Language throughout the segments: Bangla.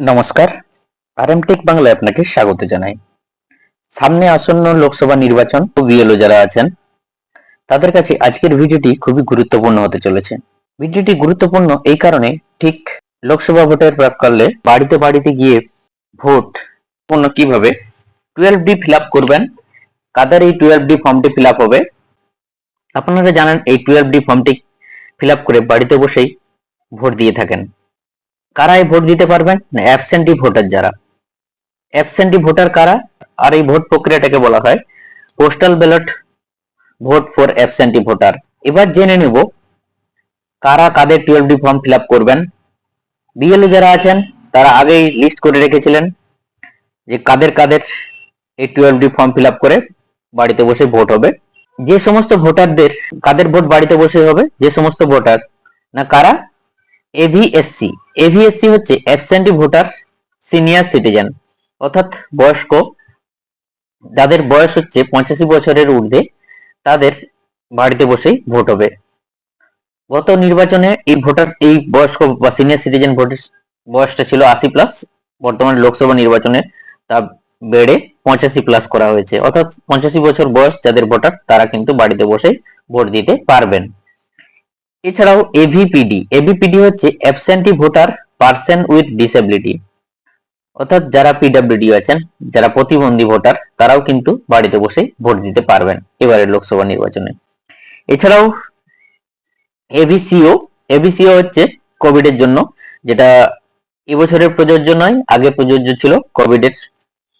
নমস্কার। আরএমটেক বাংলায় আপনাকে স্বাগত জানাই। সামনে আসন্ন লোকসভা নির্বাচন ও বিএলও যারা আছেন, তাদের কাছে আজকের ভিডিওটি খুবই গুরুত্বপূর্ণ হতে চলেছে। ভিডিওটি গুরুত্বপূর্ণ এই কারণে ঠিক লোকসভা ভোটের প্রাককালে বাড়িতে বাড়িতে গিয়ে ভোট পূর্ণ কীভাবে টুয়েলভ ডি ফিল করবেন, কাদের এই টুয়েলভ ডি ফর্মটি ফিল হবে, আপনারা জানেন এই টুয়েলভ ডি ফর্মটি ফিল করে বাড়িতে বসেই ভোট দিয়ে থাকেন। কারা এই ভোট দিতে পারবেন? না অ্যাবসেন্টি ভোটার যারা। অ্যাবসেন্টি ভোটার কারা? আর এই ভোট প্রক্রিয়াটাকে বলা হয় postal ballot vote for absentee voter এবার জেনে নেব কারা কাদের টুয়েলভ ডি ফর্ম ফিল করবেন। বিএলও যারা আছেন, তারা আগেই লিস্ট করে রেখেছিলেন যে কাদের কাদের এই টুয়েলভ ডি ফর্ম ফিল করে বাড়িতে বসে ভোট হবে। যে সমস্ত ভোটারদের কাদের ভোট বাড়িতে বসে হবে? যে সমস্ত ভোটার না, কারা? এভিএসসি এভিএসসি হচ্ছে অ্যাবসেন্টি ভোটার সিনিয়র সিটিজেন অর্থাৎ বয়স্ক। যাদের বয়স হচ্ছে পঁচাশি বছরের ঊর্ধ্বে, তাদের বাড়িতে বসেই ভোট হবে। গত নির্বাচনে এই ভোটার এই বয়স্ক বা সিনিয়র সিটিজেন ভোটের বয়সটা ছিল আশি প্লাস বর্তমানে লোকসভা নির্বাচনে তা বেড়ে পঁচাশি প্লাস করা হয়েছে। অর্থাৎ পঁচাশি বছর বয়স যাদের ভোটার তারা কিন্তু বাড়িতে বসেই ভোট দিতে পারবেন। এছাড়াও এভিপিডি এভিপিডি হচ্ছে absentee voter person with disability অর্থাৎ যারা পিডব্লিউডি আছেন, যারা প্রতিবন্ধী ভোটার তারাও কিন্তু বাড়িতে বসে ভোট দিতে পারবেন এবারের লোকসভা নির্বাচনে। এছাড়াও এভিসিও এভিসিও হচ্ছে কোভিড এর জন্য, যেটা এবছরের প্রযোজ্য নয়, আগে প্রযোজ্য ছিল কোভিড এর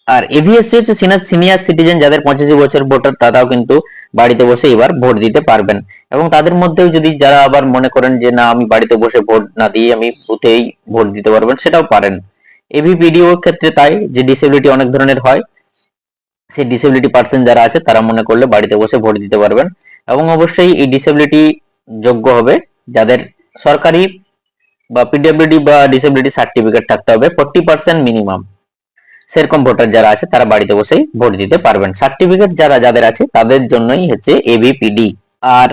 আর এভিএসসি হচ্ছে সিনিয়র সিটিজেন যাদের পঁচাশি বছর ভোটার, তারাও কিন্তু বাড়িতে বসে এবার ভোট দিতে পারবেন। এবং তাদের মধ্যেও যদি যারা আবার মনে করেন যে, না, আমি বাড়িতে বসে ভোট না দিয়ে আমি বুথেই ভোট দিতে পারবেন সেটাও পারেন। এভিপিডিও ক্ষেত্রে তাই যে ডিসেবিলিটি অনেক ধরনের হয়, সেই ডিসেবিলিটি পার্সন যারা আছে, তারা মনে করলে বাড়িতে বসে ভোট দিতে পারবেন। এবং অবশ্যই এই ডিসেবিলিটি যোগ্য হবে যাদের সরকারি বা পিডব্লিউডি বা ডিসেবিলিটি সার্টিফিকেট থাকতে হবে ফোর্টি পার্সেন্ট মিনিমাম সেরকম ভোটার যারা আছে, তারা বাড়িতে বসেই ভোট দিতে পারবেন। সার্টিফিকেট যারা, যাদের আছে, তাদের জন্যই হচ্ছে এবিপিডি আর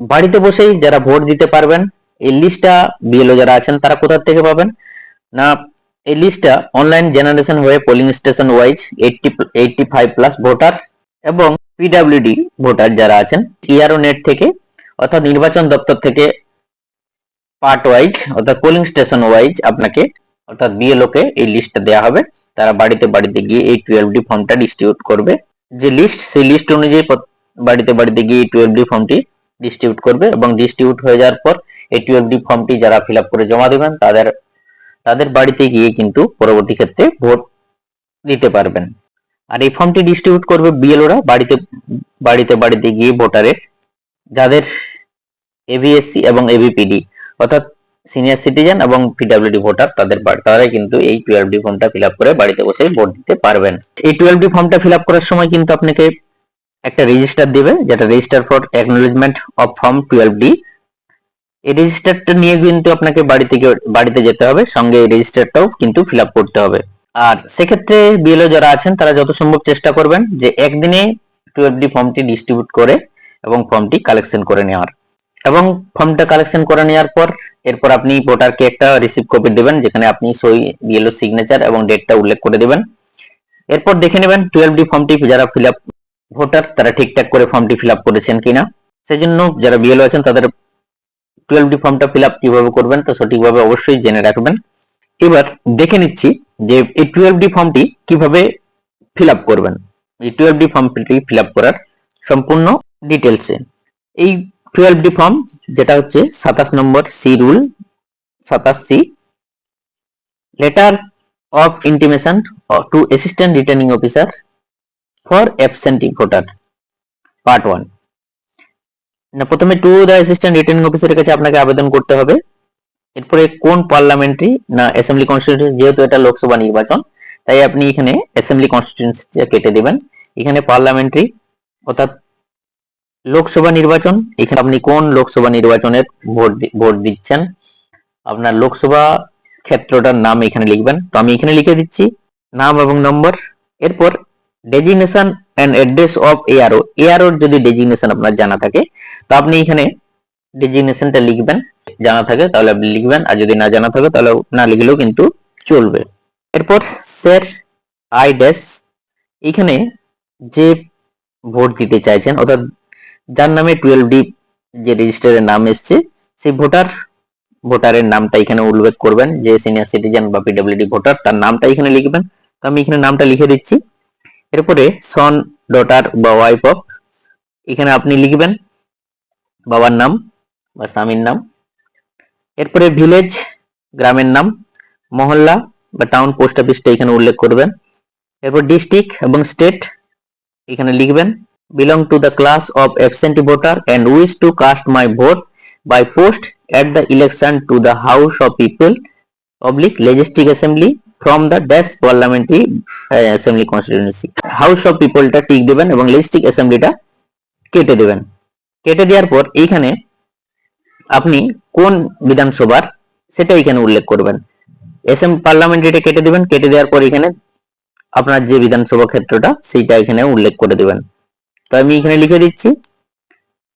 বাড়িতে বসেই যারা ভোট দিতে পারবেন, এই লিস্টটা বিএলও যারা আছেন, তারা কোথা থেকে পাবেন? না, এই লিস্টটা অনলাইন জেনারেশন হয়ে polling station wise eighty eighty five plus voter এবং পিডাব্লিউডি ভোটার যারা আছেন ইআরও নেট থেকে, অর্থাৎ নির্বাচন দপ্তর থেকে পার্ট ওয়াইজ অর্থাৎ পোলিং স্টেশন ওয়াইজ আপনাকে, অর্থাৎ বিএলও কে এই লিস্টটা দেওয়া হবে। তারা বাড়িতে বাড়িতে গিয়ে এই টুয়েলভ ডি ফর্মটা ডিস্ট্রিবিউট করবে। যে লিস্ট সেই লিস্ট অনুযায়ী বাড়িতে বাড়িতে গিয়ে এই টুয়েলভ ডি ফর্মটি ডিস্ট্রিবিউট করবে এবং ডিস্ট্রিবিউট হয়ে যাওয়ার পর এই টুয়েলভ ডি ফর্মটি যারা ফিল করে জমা দেবেন, তাদের তাদের বাড়িতে গিয়ে কিন্তু পরবর্তী ক্ষেত্রে ভোট দিতে পারবেন। আর এই ফর্মটি ডিস্ট্রিবিউট করবে বিএলওরা বাড়িতে বাড়িতে বাড়িতে গিয়ে ভোটারের যাদের এভিএসসি এবং এভিপিডি অর্থাৎ সিনিয়র সিটিজেন এবং পিডাব্লিউডি ভোটার তাদের তারাই কিন্তু এই টুয়েলভ ডি ফর্মটা ফিল করে বাড়িতে বসে ভোট দিতে পারবেন। এই টুয়েলভ ডি ফর্মটা ফিল করার সময় কিন্তু আপনাকে একটা রেজিস্টার দিবে, যেটা register for acknowledgement of form twelve D এই রেজিস্টারটা নিয়ে কিন্তু আপনাকে বাড়ি থেকে বাড়িতে যেতে হবে, সঙ্গে এই রেজিস্টারটাও কিন্তু ফিল করতে হবে। আর সেক্ষেত্রে বিএলও যারা আছেন, তারা যত সম্ভব চেষ্টা করবেন যে একদিনে টুয়েলভ ডি ফর্মটি ডিস্ট্রিবিউট করে এবং ফর্মটি কালেকশন করে নেওয়ার। এবং ফর্মটা কালেকশন করে নেওয়ার পর, এরপর আপনি ভোটারকে একটা রিসিভ কপি দেবেন, যেখানে আপনি সই বিএলও সিগনেচার এবং ডেটটা উল্লেখ করে দেবেন। এরপর দেখে নেবেন টুয়েলভ ডি ফর্মটি যারা ফিল আপ ভোটার, তারা ঠিকঠাক করে ফর্মটি ফিল আপ করেছেন কিনা। সেজন্য যারা বিএলও আছেন, তাদের টুয়েলভ ডি ফর্মটা ফিল আপ কীভাবে করবেন, তো সঠিকভাবে অবশ্যই জেনে রাখবেন। এবার দেখে নিচ্ছি যে এই টুয়েলভ ডি ফর্মটি কীভাবে ফিল আপ করবেন। এই টুয়েলভ ডি ফর্মটি ফিল আপ করার সম্পূর্ণ ডিটেলসে এই টুয়েলভ ডি ফর্ম যেটা হচ্ছে সাতাশ নম্বর সি রুল সাতাশ C letter of intimation to assistant returning officer for absentee voter part one না, প্রথমে টু দ্য অ্যাসিস্ট্যান্ট রিটার্নিং অফিসারের কাছে আপনাকে আবেদন করতে হবে। এরপরে কোন পার্লামেন্টারি না অ্যাসেম্বলি কনস্টিটিউন্সি যেহেতু এটা লোকসভা নির্বাচন, তাই আপনি এখানে অ্যাসেম্বলি কনস্টিটিউন্সিটা কেটে দেবেন। এখানে পার্লামেন্টারি অর্থাৎ লোকসভা নির্বাচন, এখানে আপনি কোন লোকসভা নির্বাচনের ভোট ভোট দিচ্ছেন? আপনার লোকসভা ক্ষেত্রটার নাম এখানে লিখবেন। তো আমি এখানে লিখে দিচ্ছি, নাম এবং নম্বর। এরপর designation and address of ARO এআরওর যদি ডেজিগনেশন আপনার জানা থাকে, তো আপনি এখানে ডেজিগনেশনটা লিখবেন। জানা থাকে, তাহলে আপনি লিখবেন। আর যদি না জানা থাকে, তাহলে না লিখলেও কিন্তু চলবে। এরপর স্যার আই এখানে যে ভোট দিতে চাইছেন, অর্থাৎ যার নামে টুয়েলভ ডি যে রেজিস্টারের নাম এসছে, সেই ভোটার ভোটারের নামটা এখানে উল্লেখ করবেন যে সিনিয়র সিটিজেন বা পিডব্লিউডি ভোটার তার নামটা এখানে লিখবেন। তো আমি এখানে নামটা লিখে দিচ্ছি। এরপরে সন ডটার বা ওয়াইফ অফ এখানে আপনি লিখবেন বাবার নাম বা স্বামীর নাম। এরপরে ভিলেজ গ্রামের নাম, মহল্লা বা টাউন পোস্ট অফিসটা এখানে উল্লেখ করবেন। এরপর ডিস্ট্রিক্ট এবং স্টেট এখানে লিখবেন। Belong to the class of absentee voter and wish to cast my vote by post at the election to the House of People oblique Legislative Assembly from the dash parliamentary uh, assembly constituency. House of পিপলটা tick দেবেন এবং লেজিস্টিক অ্যাসেম্বলিটা কেটে দেবেন। কেটে দেওয়ার পর এইখানে আপনি কোন বিধানসভার সেটা এখানে উল্লেখ করবেন। এসএম পার্লামেন্টারিটা কেটে দিবেন কেটে দেওয়ার পর এখানে আপনার যে বিধানসভা ক্ষেত্রটা সেইটা এখানে উল্লেখ করে দিবেন। তো আমি এখানে লিখে দিচ্ছি।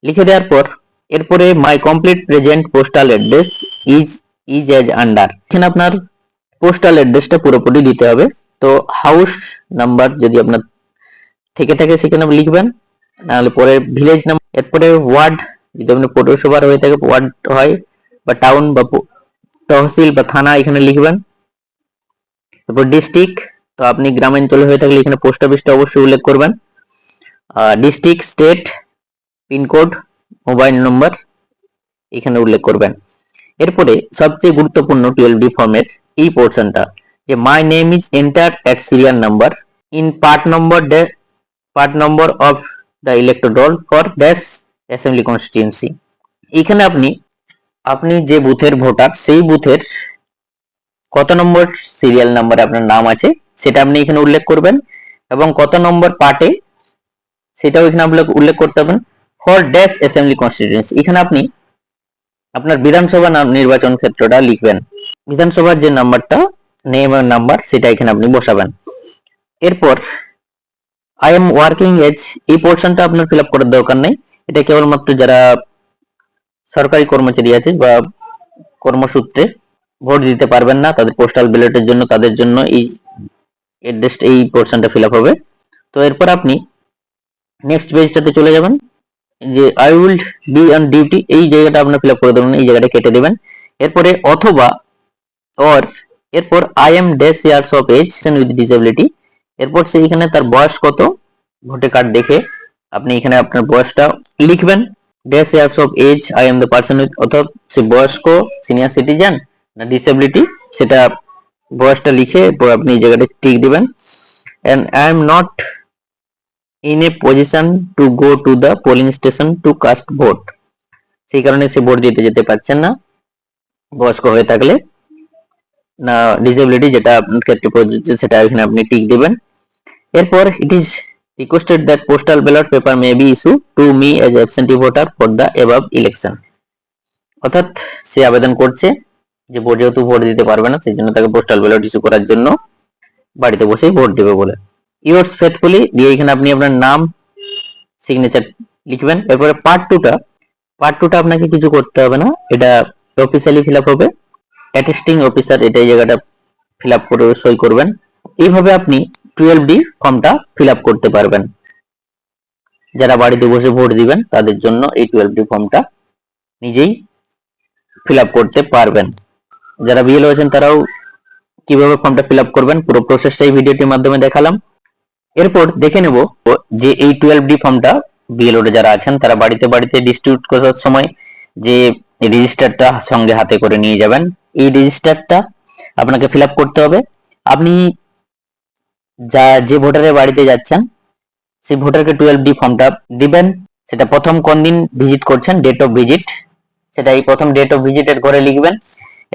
লিখে দেওয়ার পর, এরপরে my complete present postal address is is as under এখানে আপনার পোস্টাল অ্যাড্রেসটা পুরোপুরি দিতে হবে। তো হাউস নাম্বার যদি আপনার থেকে থাকে সেখানে লিখবেন, নাহলে পরে ভিলেজ নাম্বার এরপরে ওয়ার্ড যদি আপনার পৌরসভার হয়ে থাকে ওয়ার্ড হয় বা টাউন বা তহসিল বা থানা, এখানে লিখবেন। তারপর ডিস্ট্রিক্ট তো আপনি গ্রামাঞ্চলে হয়ে থাকলে এখানে পোস্ট অফিসটা অবশ্যই উল্লেখ করবেন। District state pincode mobile number এখানে উল্লেখ করবেন। এরপরে সবচেয়ে গুরুত্বপূর্ণ টুয়েলভ ডি ফর্মের এই পোর্শনটা যে my name is entered at serial number in part number part number of the electoral for dash assembly constituency এখানে আপনি আপনি যে বুথের ভোটার সেই বুথের কত নম্বর সিরিয়াল নাম্বারে আপনার নাম আছে, সেটা আপনি এখানে উল্লেখ করবেন এবং কত নম্বর পার্টে সেটাও এখানে আপনাকে উল্লেখ করতে হবেন ফর ড্যাশ অ্যাসেম্বলি কনস্টিটিউয়েন্সি এখানে আপনি আপনার বিধানসভা নির্বাচন ক্ষেত্রটা লিখবেন। বিধানসভার যে নাম্বারটা নেম নাম্বার, সেটা এখানে আপনি বসাবেন। এরপর আই এম ওয়ার্কিং এজ এই পোর্শনটা আপনার ফিল করার দরকার নেই। এটা কেবলমাত্র যারা সরকারি কর্মচারী আছে বা কর্মসূত্রে ভোট দিতে পারবেন না, তাদের পোস্টাল ব্যালটের জন্য, তাদের জন্য এই অ্যাড্রেস এই পোর্শনটা ফিল হবে। তো এরপর আপনি নেক্সট পেজটাতে চলে যাবেন। যে I will be on duty এই জায়গাটা আপনার ফিল করে দেবেন, এই জায়গাটা কেটে দেবেন। এরপরে অথবা অর এরপর I am dash years of age with disability এরপর সেইখানে তার বয়স কত, ভোটার কার্ড দেখে আপনি এখানে আপনার বয়সটা লিখবেন। Dash years of age I am the person with অথবা সে বয়স্ক সিনিয়র সিটিজেন না ডিসেবিলিটি সেটা বয়সটা লিখে এরপর আপনি এই জায়গাটা টিক দিবেন। And I am not in a position to go to the polling station to cast vote সেই কারণে সে ভোট দিতে যেতে পারছেন না, বয়স্ক হয়ে থাকলে। না ডিসেবিলিটি যেটা আপনার ক্ষেত্রে প্রযোজ্য, সেটা এখানে আপনি টিক দিবেন। এরপর it is requested that postal ballot paper may be issue to me as absentee voter for the above election অর্থাৎ সে আবেদন করছে যে ভোট যেহেতু ভোট দিতে পারবে না, সেই জন্য তাকে পোস্টাল ব্যালট ইস্যু করার জন্য বাড়িতে বসেই ভোট দেবে বলে। ইয়োর্স ফেথফুলি দিয়ে এখানে আপনি আপনার নাম সিগনেচার লিখবেন। এরপরে পার্ট টুটা পার্ট টুটা আপনাকে কিছু করতে হবে না। এটা অফিসিয়ালি ফিল আপ হবে। অ্যাটেস্টিং অফিসার এটা এই জায়গাটা ফিল আপ করে সই করবেন। এইভাবে আপনি টুয়েলভ ডি ফর্মটা ফিল আপ করতে পারবেন। যারা বাড়িতে বসে ভোট দিবেন, তাদের জন্য এই টুয়েলভ ডি ফর্মটা নিজেই ফিল আপ করতে পারবেন। যারা বিএল হয়েছেন তারাও কীভাবে ফর্মটা ফিল আপ করবেন, পুরো প্রসেসটা এই ভিডিওটির মাধ্যমে দেখালাম। এরপর দেখে নেব যে এই টুয়েলভ ডি ফর্মটা বিএলও যারা আছেন, তারা বাড়িতে বাড়িতে ডিস্ট্রিবিউট করার সময় যে রেজিস্টারটা সঙ্গে হাতে করে নিয়ে যাবেন। এই রেজিস্টারটা আপনাকে ফিল করতে হবে। আপনি যা, যে ভোটারের বাড়িতে যাচ্ছেন, সেই ভোটারকে টুয়েলভ ডি ফর্মটা দিবেন। সেটা প্রথম কোন দিন ভিজিট করছেন? ডেট অফ ভিজিট সেটা এই প্রথম ডেট অফ ভিজিটের ঘরে লিখবেন।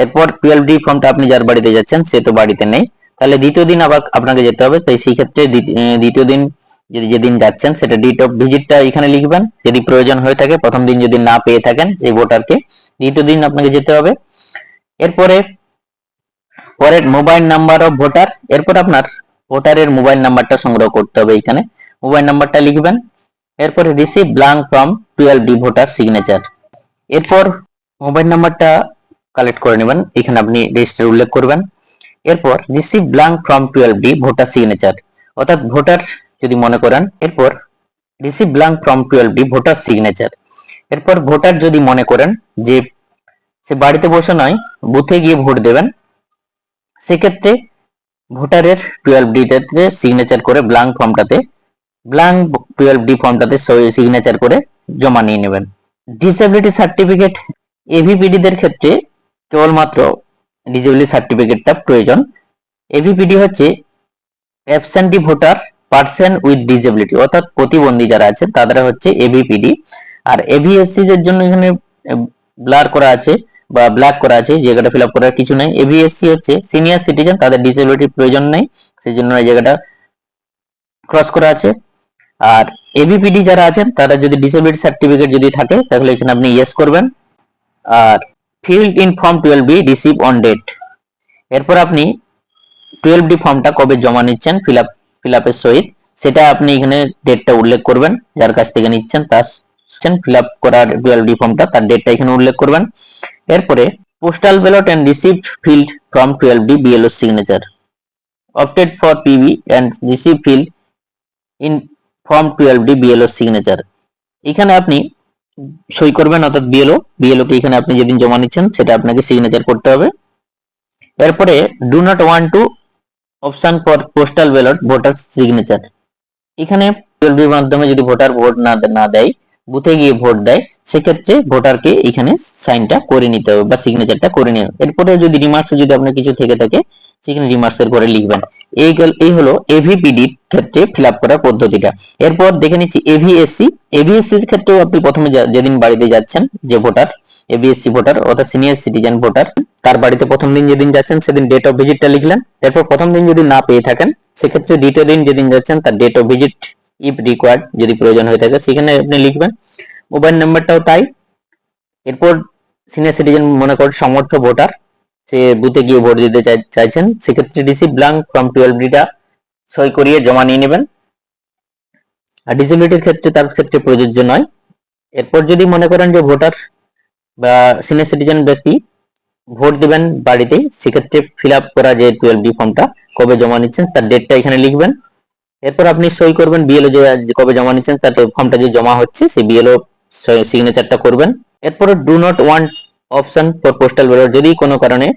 এরপর টুয়েলভ ডি ফর্মটা আপনি যার বাড়িতে যাচ্ছেন, সে তো বাড়িতে নেই। তাহলে দ্বিতীয় দিন আবার আপনাকে যেতে হবে। তাই সেই ক্ষেত্রে দ্বিত- দ্বিতীয় দিন যদি যেদিন যাচ্ছেন, সেটা ডেট অফ ভিজিটটা এখানে লিখবেন। যদি প্রয়োজন হয়ে থাকে, প্রথম দিন যদি না পেয়ে থাকেন, সেই ভোটারকে দ্বিতীয় দিন আপনাকে যেতে হবে। এরপরে, পরের মোবাইল নাম্বার অফ ভোটার এরপর আপনার ভোটারের মোবাইল নাম্বারটা সংগ্রহ করতে হবে এখানে। মোবাইল নাম্বারটা লিখবেন। এরপরে receive blank from twelve D voter signature এরপর মোবাইল নাম্বারটা কালেক্ট করে নেবেন। এখানে আপনি রেজিস্টার উল্লেখ করবেন। এরপর receive blank from twelve D voter signature অর্থাৎ ভোটার যদি মনে করেন, এরপর receive blank from twelve D voter signature এরপর ভোটার যদি মনে করেন যে সে বাড়িতে বসে নয় বুথে গিয়ে ভোট দেবেন, সেক্ষেত্রে ভোটারের টুয়েলভ ডিটাতে সিগনেচার করে ব্ল্যাঙ্ক ফর্মটাতে ব্ল্যাঙ্ক টুয়েলভ ডি ফর্মটাতে সিগনেচার করে জমা নিয়ে নেবেন। ডিসেবিলিটি সার্টিফিকেট এভিপিডিদের ক্ষেত্রে কেবলমাত্র ডিসেবিলিটি সার্টিফিকেটটা প্রয়োজন। এভিপিডি হচ্ছে absentee voter person with disability অর্থাৎ প্রতিবন্ধী যারা আছে তারা হচ্ছে এভিপিডি আর এভিএসসি এর জন্য এখানে ব্লার করা আছে বা ব্ল্যাক করা আছে জায়গাটা ফিল আপ করার কিছু নাই। এভিএসসি হচ্ছে সিনিয়র সিটিজেন তাদের ডিসেবিলিটির প্রয়োজন নেই সেই জন্য এই জায়গাটা ক্রস করা আছে। আর এবিপিডি যারা আছেন, তারা যদি ডিসেবিলিটি সার্টিফিকেট যদি থাকে, তাহলে এখানে আপনি ইয়েস করবেন। আর field in form twelve B receive on date এরপর আপনি টুয়েলভ ডি ফর্মটা কবে জমা নিচ্ছেন ফিল আপ ফিল আপের সহিত, সেটা আপনি এখানে ডেটটা উল্লেখ করবেন, যার কাছ থেকে নিচ্ছেন তার ফিল আপ করার টুয়েলভ ডি ফর্মটা তার ডেটটা এখানে উল্লেখ করবেন। এরপরে postal ballot and received field from twelve D BLO signature opted for PV and receive field in form 12D BLO signature. এখানে আপনি সই করবেন, অর্থাৎ বিএলও বিএলও কে এখানে আপনি যেদিন জমা নিচ্ছেন, সেটা আপনাকে সিগনেচার করতে হবে। এরপরে do not want to option for postal ballot voter signature এখানে টুয়েলভ মাধ্যমে যদি ভোটার ভোট না না দেয়, বুথে গিয়ে ভোট দেয়, সেক্ষেত্রে ভোটারকে এখানে সাইনটা করে নিতে হবে বা সিগনেচারটা করে নিতে হবে। এরপরে যদি রিমার্কস যদি আপনার কিছু থেকে থাকে সেখানে রিমার্কস এর করে লিখবেন। এই এই হলো এভিপিডি ক্ষেত্রে ফিল আপ করার পদ্ধতিটা। এরপর দেখে নিচ্ছি এভিএসসি এভিএসসি এর ক্ষেত্রেও আপনি প্রথমে যেদিন বাড়িতে যাচ্ছেন, যে ভোটার এভিএসসি ভোটার অর্থাৎ সিনিয়র সিটিজেন ভোটার তার বাড়িতে প্রথম দিন যেদিন যাচ্ছেন, সেদিন ডেট অফ ভিজিটটা লিখলেন। এরপর প্রথম দিন যদি না পেয়ে থাকেন, সেক্ষেত্রে দ্বিতীয় দিন যেদিন যাচ্ছেন, তার date of visit if required যদি প্রয়োজন হয়ে থাকে, সেখানে আপনি লিখবেন। মোবাইল নাম্বারটাও তাই। এরপর সিনিয়র সিটিজেন মনে করেন সমর্থ ভোটার সে বুথে গিয়ে ভোট দিতে চাই- চাইছেন, সেক্ষেত্রে রিসিভ ব্ল্যাঙ্ক ফ্রম টুয়েলভ ডিটা সই করিয়ে জমা নিয়ে নেবেন। আর ডিসেবিলিটির ক্ষেত্রে, তার ক্ষেত্রে প্রযোজ্য নয়। এরপর যদি মনে করেন যে ভোটার বা সিনিয়র সিটিজেন ব্যক্তি ভোট দিবেন বাড়িতে সেক্ষেত্রে ফিল আপ করা যে টুয়েলভ ডি ফর্মটা, কবে জমা নিচ্ছেন, তার ডেটটা এখানে লিখবেন। এরপর আপনি সই করবেন বিএলও যে কবে জমা নিচ্ছেন তার ফর্মটা যে জমা হচ্ছে, সেই বিএলও সিগনেচারটা করবেন। এরপরে do not want option for postal ballot যদি কোনো কারণে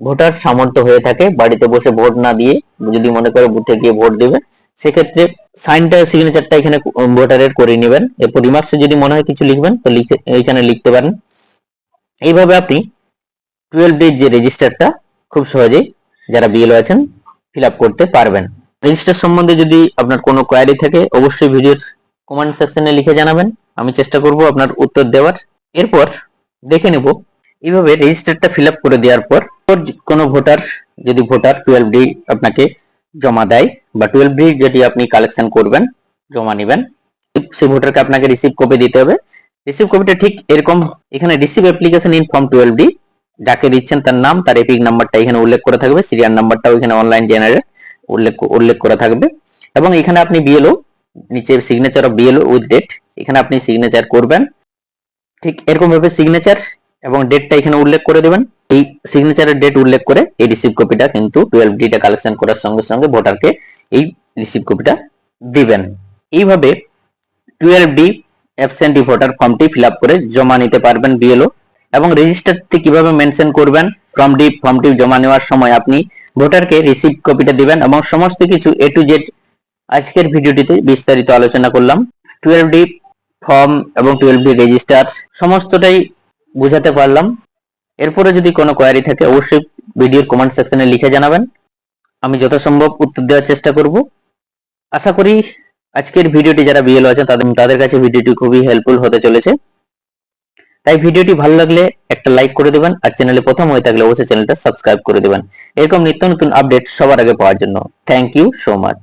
ভোটার সামর্থ্য হয়ে থাকে, বাড়িতে বসে ভোট না দিয়ে যদি মনে করে বুথে গিয়ে ভোট দেবে, সেক্ষেত্রে সাইনটা সিগনেচারটা এখানে ভোটারের করে নেবেন। এরপর রিমার্কসে যদি মনে হয় কিছু লিখবেন, তো লিখে, এখানে লিখতে পারেন। এইভাবে আপনি টুয়েলভ ডেজ যে রেজিস্টারটা খুব সহজেই যারা বিএলও আছেন ফিল করতে পারবেন। রেজিস্টার সম্বন্ধে যদি আপনার কোনো কোয়ারি থাকে, অবশ্যই ভিডিওর কমেন্ট সেকশনে লিখে জানাবেন। আমি চেষ্টা করব আপনার উত্তর দেওয়ার। এরপর দেখে নেব। এইভাবে রেজিস্টারটা ফিল করে দেওয়ার পর কোনো ভোটার যদি ভোটার টুয়েলভ ডি আপনাকে জমা দেয় বা টুয়েলভ ডি যেটি আপনি কালেকশন করবেন, জমা নেবেন সেই ভোটারকে আপনাকে রিসিভ কপি দিতে হবে। রিসিভ কপিটা ঠিক এরকম, এখানে receive application in form twelve D যাকে দিচ্ছেন তার নাম, তার এপিক নাম্বারটা এখানে উল্লেখ করা থাকবে সিরিয়াল নাম্বারটাও এখানে অনলাইন জেনারেট উল্লেখ উল্লেখ করা থাকবে। এবং এখানে আপনি বিএলও নিচে signature of BLO with date এখানে আপনি সিগনেচার করবেন। ঠিক এরকম ভাবে সিগনেচার এবং ডেটটা এখানে উল্লেখ করে দেবেন। এই সিগনেচারের ডেট উল্লেখ করে এই রিসিভ কপিটা কিন্তু টুয়েলভ ডিটা কালেকশন করার সঙ্গে সঙ্গে ভোটারকে এই রিসিভ কপিটা দিবেন। এইভাবে টুয়েলভ ডি অ্যাবসেন্টি ভোটার ফর্মটি ফিল করে জমা নিতে পারবেন বিএলও এবং রেজিস্টারটি কীভাবে মেনশন করবেন ফর্ম ডি ফর্মটি জমা নেওয়ার সময় আপনি ভোটারকে রিসিভ কপিটা দিবেন এবং সমস্ত কিছু এ টু জেড আজকের ভিডিওটিতে বিস্তারিত আলোচনা করলাম। টুয়েলভ ডি ফর্ম এবং টুয়েলভ ডি রেজিস্টার সমস্তটাই বুঝাতে পারলাম। এরপরে যদি কোনো কোয়ারি থাকে, অবশ্যই ভিডিওর কমেন্ট সেকশনে লিখে জানাবেন। আমি যথাসম্ভব উত্তর দেওয়ার চেষ্টা করব। আশা করি আজকের ভিডিওটি যারা বিএলও আছেন, তাদের তাদের কাছে ভিডিওটি খুবই হেল্পফুল হতে চলেছে। তাই ভিডিওটি ভালো লাগলে একটা লাইক করে দেবেন, আর চ্যানেলে প্রথম হয়ে থাকলে অবশ্যই চ্যানেলটা সাবস্ক্রাইব করে দেবেন। এরকম নিত্য নতুন আপডেট সবার আগে পাওয়ার জন্য। Thank you so much